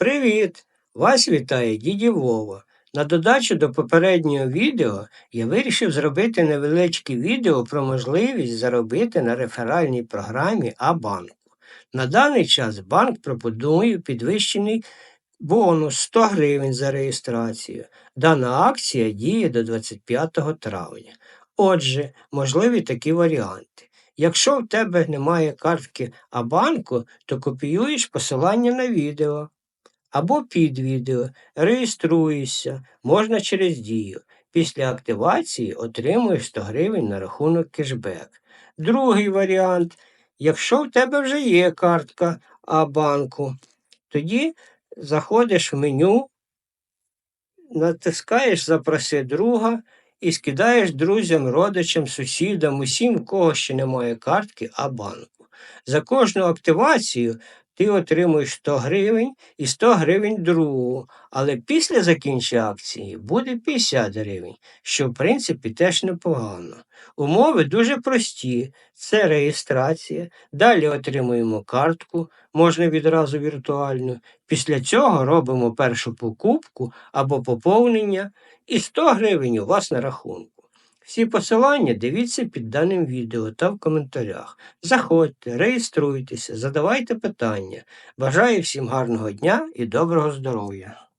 Привіт! Вас вітає діді Вова. На додачу до попереднього відео я вирішив зробити невеличке відео про можливість заробити на реферальній програмі А-банку. На даний час банк пропонує підвищений бонус 100 гривень за реєстрацію. Дана акція діє до 25 травня. Отже, можливі такі варіанти. Якщо в тебе немає картки А-банку, то копіюєш посилання на відео або під відео, реєструєшся, можна через дію. Після активації отримуєш 100 гривень на рахунок кешбек. Другий варіант. Якщо в тебе вже є картка А-банку, тоді заходиш в меню, натискаєш Запроси друга і скидаєш друзям, родичам, сусідам, усім, у кого ще немає картки А-банку. За кожну активацію ти отримуєш 100 гривень і 100 гривень другу, але після закінчення акції буде 50 гривень, що в принципі теж непогано. Умови дуже прості: це реєстрація, далі отримуємо картку, можна відразу віртуальну. Після цього робимо першу покупку або поповнення, і 100 гривень у вас на рахунку. Всі посилання дивіться під даним відео та в коментарях. Заходьте, реєструйтеся, задавайте питання. Бажаю всім гарного дня і доброго здоров'я!